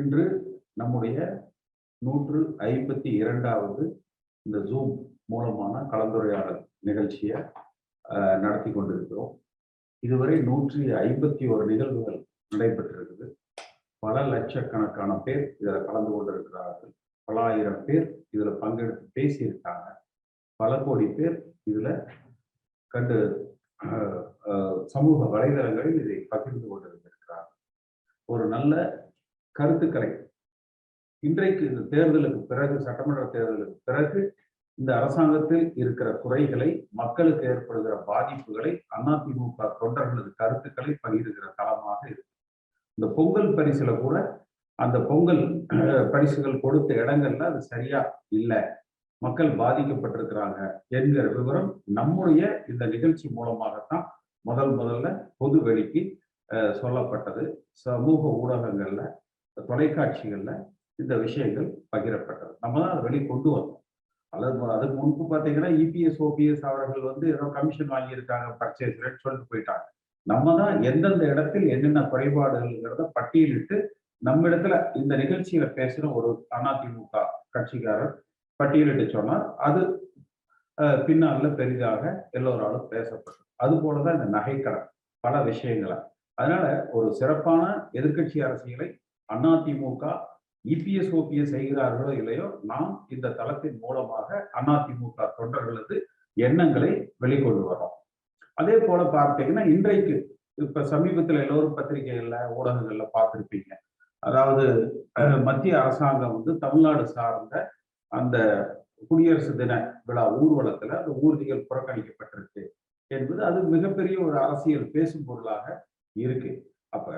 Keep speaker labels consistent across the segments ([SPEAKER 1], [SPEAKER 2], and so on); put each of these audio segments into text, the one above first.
[SPEAKER 1] இன்று நம்முடைய நூற்று ஐம்பத்தி இரண்டாவது இந்த ஜூம் மூலமான கலந்துரையாடல் நிகழ்ச்சியை நடத்தி கொண்டிருக்கிறோம். இதுவரை நூற்றி ஐம்பத்தி ஒரு நிகழ்வுகள் நடைபெற்றிருக்குது. பல லட்சக்கணக்கான பேர் இதில் கலந்து கொண்டிருக்கிறார்கள். பல ஆயிரம் பேர் இதில் பங்கெடுத்து பேசியிருக்காங்க. பல கோடி பேர் இதில் கண்டு சமூக வலைதளங்களில் இதை பகிர்ந்து கொண்டிருந்திருக்கிறார் ஒரு நல்ல கருத்துக்களை. இன்றைக்கு இந்த தேர்தலுக்கு பிறகு சட்டமன்ற தேர்தலுக்கு பிறகு இந்த அரசாங்கத்தில் இருக்கிற குறைகளை மக்களுக்கு ஏற்படுகிற பாதிப்புகளை அதிமுக தொண்டர்களது கருத்துக்களை பகிர்கிற தளமாக இருக்கு. இந்த பொங்கல் பரிசுல கூட அந்த பொங்கல் பரிசுகள் கொடுத்த இடங்கள்ல அது சரியா இல்லை. மக்கள் பாதிக்கப்பட்டிருக்கிறாங்க என்கிற விவரம் நம்முடைய இந்த நிகழ்ச்சி மூலமாகத்தான் முதல் முதல்ல பொது வெளிக்கு சொல்லப்பட்டது. சமூக ஊடகங்கள்ல தொலைக்காட்சிகளில் இந்த விஷயங்கள் பகிரப்பட்டது. நம்ம தான் அதை வெளி கொண்டு வந்தோம். அல்லது அதுக்கு முன்பு பார்த்தீங்கன்னா இபிஎஸ் ஓபிஎஸ் அவர்கள் வந்து ஏதோ கமிஷன் வாங்கியிருக்காங்க பர்ச்சேஸ் ரேட் சொல்லிட்டு போயிட்டாங்க. நம்ம தான் எந்தெந்த இடத்தில் என்னென்ன குறைபாடுகள்ங்கிறத பட்டியலிட்டு நம்ம இடத்துல இந்த நிகழ்ச்சியில பேசுகிற ஒரு அதிமுக கட்சிக்காரர் பட்டியலிட்டு சொன்னால் அது அஹ், பின்னால பெரிதாக எல்லோராலும் பேசப்படும் அது போலதான் இந்த நகைக்கடன் பல விஷயங்களை. அதனால ஒரு சிறப்பான எதிர்க்கட்சி அரசியலை அதிமுக இபிஎஸ் ஓபிஎஸ் செய்கிறார்களோ இல்லையோ நாம் இந்த தளத்தின் மூலமாக அதிமுக தொண்டர்களது எண்ணங்களை வெளிக்கொண்டு வரோம் அதே போல பார்த்தீங்கன்னா இன்றைக்கு இப்ப சமீபத்தில் எல்லோரும் பத்திரிகைகள்ல ஊடகங்கள்ல பார்த்திருப்பீங்க. அதாவது மத்திய அரசாங்கம் வந்து தமிழ்நாடு சார்ந்த அந்த குடியரசு தின விழா ஊர்வலத்துல அந்த ஊர்திகள் புறக்கணிக்கப்பட்டிருக்கு என்பது அது மிகப்பெரிய ஒரு அரசியல் பேசும் பொருளாக இருக்கு. அப்ப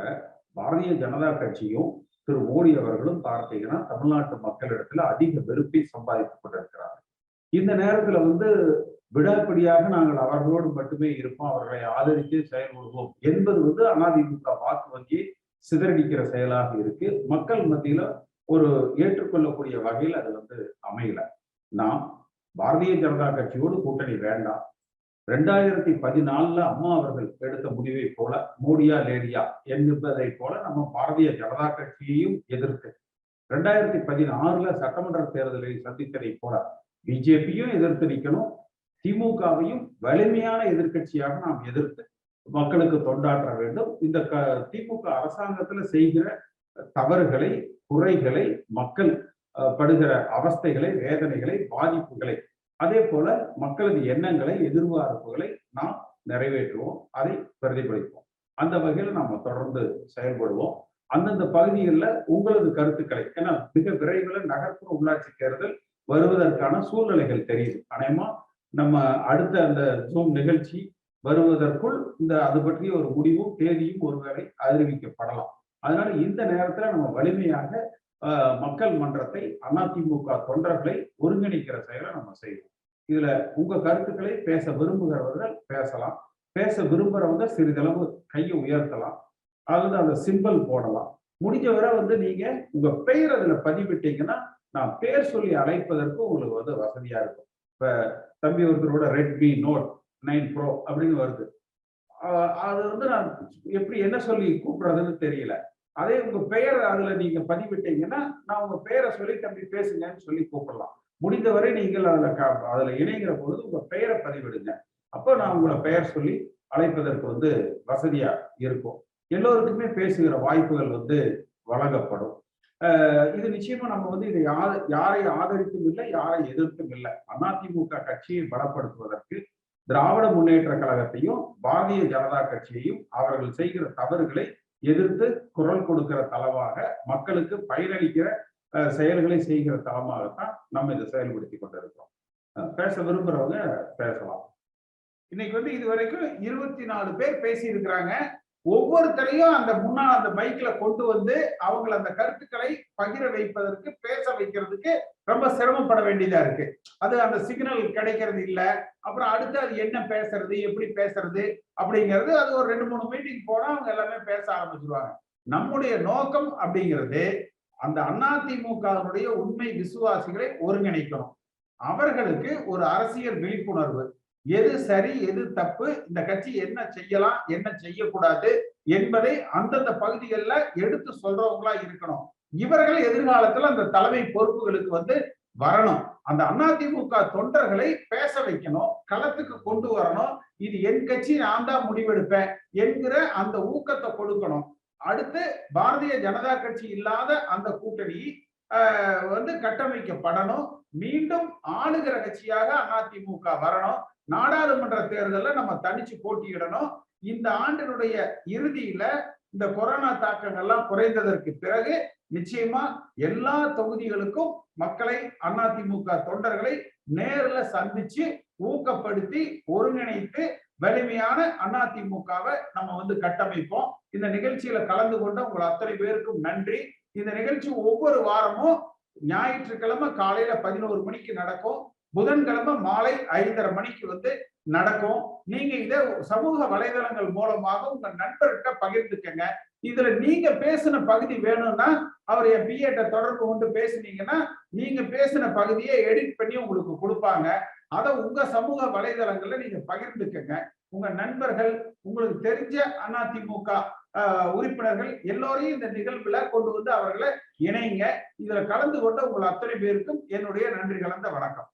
[SPEAKER 1] பாரதிய ஜனதா கட்சியும் திரு மோடி அவர்களும் பார்த்தீங்கன்னா தமிழ்நாட்டு மக்களிடத்துல அதிக வெறுப்பை சம்பாதித்துக் கொண்டிருக்கிறார்கள். இந்த நேரத்துல வந்து விடாப்பிடியாக நாங்கள் அவர்களோடு மட்டுமே இருப்போம் அவர்களை ஆதரித்து செயல்படுவோம் என்பது வந்து அதிமுக வாக்கு வங்கி சிதறடிக்கிற செயலாக இருக்கு. மக்கள் மத்தியில ஒரு ஏற்றுக்கொள்ளக்கூடிய வகையில் அது வந்து அமையல. நாம் பாரதிய ஜனதா கட்சியோடு கூட்டணி வேண்டாம். ரெண்டாயிரத்தி பதினாலுல அம்மா அவர்கள் எடுத்த முடிவை போல மோடியா லேடியா என்பதை போல நம்ம பாரதிய ஜனதா கட்சியையும் எதிர்த்து ரெண்டாயிரத்தி பதினாறுல சட்டமன்ற தேர்தலை சந்தித்ததை போல பிஜேபியும் எதிர்த்து நிற்கணும் திமுகவையும் வலிமையான எதிர்க்கட்சியாக நாம் எதிர்த்து மக்களுக்கு தொண்டாற்ற வேண்டும். இந்த க திமுக அரசாங்கத்துல செய்கிற தவறுகளை குறைகளை மக்கள் படுகிற அவஸ்தைகளை வேதனைகளை பாதிப்புகளை அதே போல மக்களது எண்ணங்களை எதிர்பார்ப்புகளை நாம் நிறைவேற்றுவோம் அதை பிரதிபலிப்போம். அந்த வகையில் நாம தொடர்ந்து செயல்படுவோம். அந்தந்த பகுதிகளில் உங்களது கருத்துக்களை ஏன்னா மிக விரைவில் நகர்ப்புற உள்ளாட்சி தேர்தல் வருவதற்கான சூழ்நிலைகள் தெரியுது. அநேகமா நம்ம அடுத்த அந்த ஜூம் நிகழ்ச்சி வருவதற்குள் இந்த அது பற்றிய ஒரு முடிவும் தேதியும் ஒருவேளை அறிவிக்கப்படலாம். அதனால இந்த நேரத்துல நம்ம வலிமையாக மக்கள் மன்றத்தை அதிமுக தொண்டர்களை ஒருங்கிணைக்கிற செயலை நம்ம செய்வோம் இதுல உங்க கருத்துக்களை பேச விரும்புகிறவர்கள் பேசலாம். பேச விரும்புறவங்க சிறிதளவு கையை உயர்த்தலாம். அல்லது அந்த சிம்பல் போடலாம். முடிஞ்ச வரை வந்து நீங்க உங்க பெயர் அதுல பதிவிட்டீங்கன்னா நான் பேர் சொல்லி அழைப்பதற்கு உங்களுக்கு வந்து வசதியா இருக்கும். இப்ப தம்பி ஒருத்தரோட ரெட்மி நோட் நைன் ப்ரோ அப்படின்னு வருது. அது வந்து நான் எப்படி என்ன சொல்லி கூப்பிடுறதுன்னு தெரியல. அதே உங்க பெயர் அதுல நீங்க பதிவிட்டீங்கன்னா நான் உங்க பெயரை சொல்லி தம்பி பேசுங்கன்னு சொல்லி கூப்பிடலாம். முடிந்தவரை நீங்கள் அதுல அதுல இணைகிற பொழுது உங்க பெயரை பதிவிடுங்க. அப்போ நான் உங்களை பெயர் சொல்லி அழைப்பதற்கு வந்து வசதியா இருக்கும். எல்லோருக்குமே பேசுகிற வாய்ப்புகள் வந்து வழங்கப்படும். இது நிச்சயமா நம்ம வந்து இதை யார் யாரை ஆதரித்தும் இல்லை யாரை எதிர்த்தும் இல்லை. அதிமுக கட்சியை பலப்படுத்துவதற்கு திராவிட முன்னேற்ற கழகத்தையும் பாரதிய ஜனதா கட்சியையும் அவர்கள் செய்கிற தவறுகளை எதிர்த்து குரல் கொடுக்கிற தளமாக மக்களுக்கு பயனளிக்கிற அஹ், செயல்களை செய்கிற தளமாகத்தான் நம்ம இதை செயல்படுத்தி கொண்டிருக்கிறோம். பேச விரும்புறவங்க பேசலாம். இன்னைக்கு வந்து இது வரைக்கும் இருபத்தி நாலு பேர் பேசி இருக்கிறாங்க ஒவ்வொருத்தரையும் அந்த முன்னால் அந்த பைக்ல கொண்டு வந்து அவங்கள அந்த கருத்துக்களை பகிர வைப்பதற்கு பேச வைக்கிறதுக்கு ரொம்ப சிரமப்பட வேண்டியதா இருக்கு. அது அந்த சிக்னல் கிடைக்கிறது இல்ல. அப்புறம் அடுத்து அது என்ன பேசுறது எப்படி பேசுறது அப்படிங்கிறது அது ஒரு ரெண்டு மூணு மீட்டிங் போனா அவங்க எல்லாமே பேச ஆரம்பிச்சிருவாங்க. நம்முடைய நோக்கம் அப்படிங்கிறது அந்த அதிமுகவினுடைய உண்மை விசுவாசிகளை ஒருங்கிணைக்கணும். அவர்களுக்கு ஒரு அரசியல் விழிப்புணர்வு. எது சரி எது தப்பு இந்த கட்சி என்ன செய்யலாம் என்ன செய்யக்கூடாது என்பதை அந்தந்த பகுதிகளில் எடுத்து சொல்றவங்களா இருக்கணும். இவர்கள் எதிர்காலத்துல அந்த தலைமை பொறுப்புகளுக்கு வந்து வரணும். அந்த அதிமுக தொண்டர்களை பேச வைக்கணும் களத்துக்கு கொண்டு வரணும். இது என் கட்சி நான் தான் முடிவெடுப்பேன் என்கிற அந்த ஊக்கத்தை கொடுக்கணும். அடுத்து பாரதிய ஜனதா கட்சி இல்லாத அந்த கூட்டணி வந்து கட்டமைக்கப்படணும். மீண்டும் ஆளுகிற கட்சியாக அதிமுக வரணும். நாடாளுமன்ற தேர்தலில் நம்ம தனிச்சு போட்டியிடணும். இந்த ஆண்டினுடைய இறுதியில இந்த கொரோனா தாக்கங்கள்லாம் குறைந்ததற்கு பிறகு நிச்சயமா எல்லா தொகுதிகளுக்கும் மக்களை அதிமுக தொண்டர்களை நேர்ல சந்திச்சு ஊக்கப்படுத்தி ஒருங்கிணைத்து வலிமையான அதிமுகவை நம்ம வந்து கட்டமைப்போம். இந்த நிகழ்ச்சியில கலந்து கொண்ட உங்கள் அத்தனை பேருக்கும் நன்றி. இந்த நிகழ்ச்சி ஒவ்வொரு வாரமும் ஞாயிற்றுக்கிழமை காலையில பதினோரு மணிக்கு நடக்கும். புதன்கிழமை மாலை ஐந்தரை மணிக்கு வந்து நடக்கும். நீங்க இதை சமூக வலைதளங்கள் மூலமாக உங்க நண்பர்கிட்ட பகிர்ந்துக்கங்க. இதுல நீங்க பேசின பகுதி வேணும்னா அவர் என் பிஏட்ட தொடர்பு கொண்டு பேசுனீங்கன்னா நீங்க பேசின பகுதியை எடிட் பண்ணி உங்களுக்கு கொடுப்பாங்க. அதை உங்க சமூக வலைதளங்கள்ல நீங்க பகிர்ந்துக்கங்க. உங்க நண்பர்கள் உங்களுக்கு தெரிஞ்ச அதிமுக உறுப்பினர்கள் எல்லோரையும் இந்த நிகழ்வுல கொண்டு வந்து அவர்களை இணைங்க. இதுல கலந்து கொண்ட உங்கள் அத்தனை பேருக்கும் என்னுடைய நன்றி கலந்த வணக்கம்.